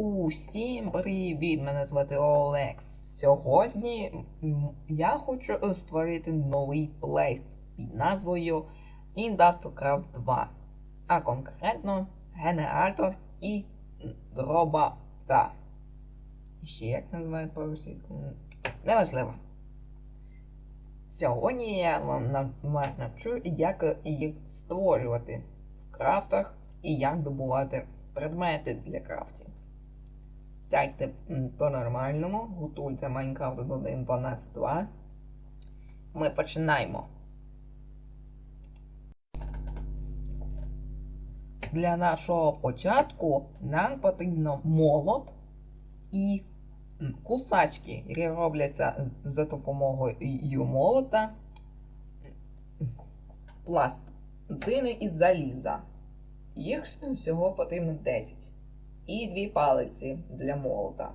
Усім привіт! Мене звати Олег. Сьогодні я хочу е, створити новий плейс під назвою Industrial Craft 2, а конкретно генератор і дробака. Ще як називають по-російську? Неважливо. Сьогодні я вам навчу, як е, їх створювати в крафтах і як добувати предмети для крафтів. Сядьте по-нормальному, готуйте Майнкрафт 1.12.2. Ми починаємо. Для нашого початку нам потрібно молот і кусачки, які робляться за допомогою молота, пластини із заліза. Їх всього потрібно 10. І дві палиці для молота.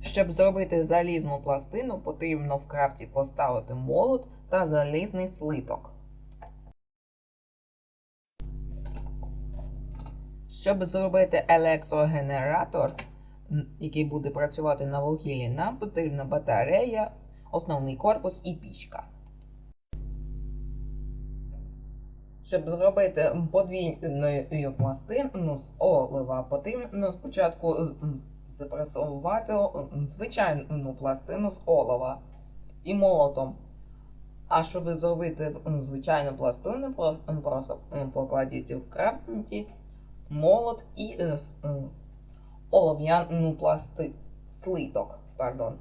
Щоб зробити залізну пластину, потрібно в крафті поставити молот та залізний слиток. Щоб зробити електрогенератор, який буде працювати на вугіллі, нам потрібна батарея, основний корпус і пічка. Щоб зробити подвійну пластину з олива, потрібно спочатку запресувати звичайну пластину з олова і молотом. А щоб зробити звичайну пластину, про- просто покладіть в крафті молот і е, олов'яну пласти слиток. Пардон.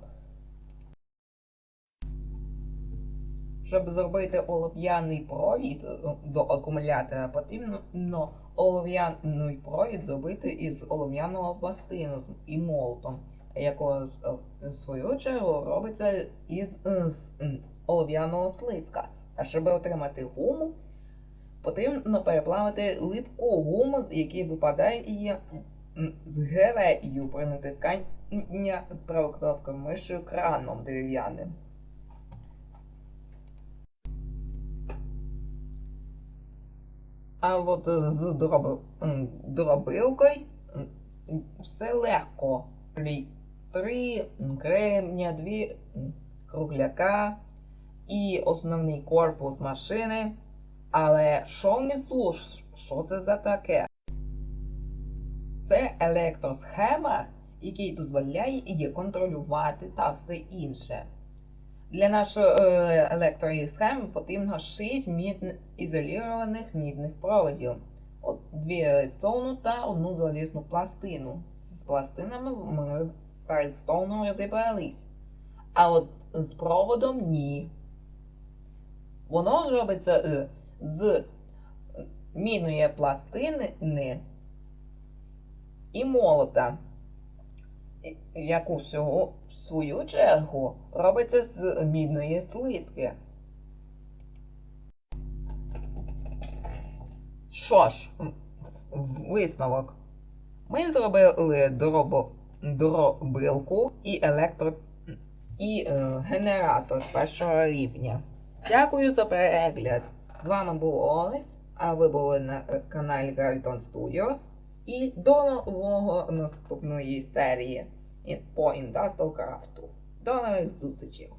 Щоб зробити олов'яний провід е, до акумулятора, потрібно олов'яний провід зробити із олов'яного пластину і молотом, якого е, в свою чергу робиться із е, олов'яного слитка. А щоб отримати гуму, потрібно переплавити липку гуму, який випадає з герею при натисканні правою кнопкою миші краном дерев'яним. А от е, з дроби- дробилкою все легко. Три, кремня, дві кругляка і основний корпус машини. Але що внизу? Що це за таке? Це електросхема, який дозволяє її контролювати та все інше. Для нашої е, електросхеми потрібно 6 мідн... ізолірованих мідних проводів, От, дві редстоуну та одну залізну пластину. З пластинами ми та редстоуном розібрались. А от з проводом ні. Воно робиться е, з мідної пластини і молота яку всього в свою чергу робиться з мідної слитки. Що ж, висновок. Ми зробили дробо, дробилку і електро і е, генератор першого рівня. Дякую за перегляд. З вами був Олекс, а ви були на е, каналі Graviton Studios. І до нового наступної серії по Craft. До нових зустрічей!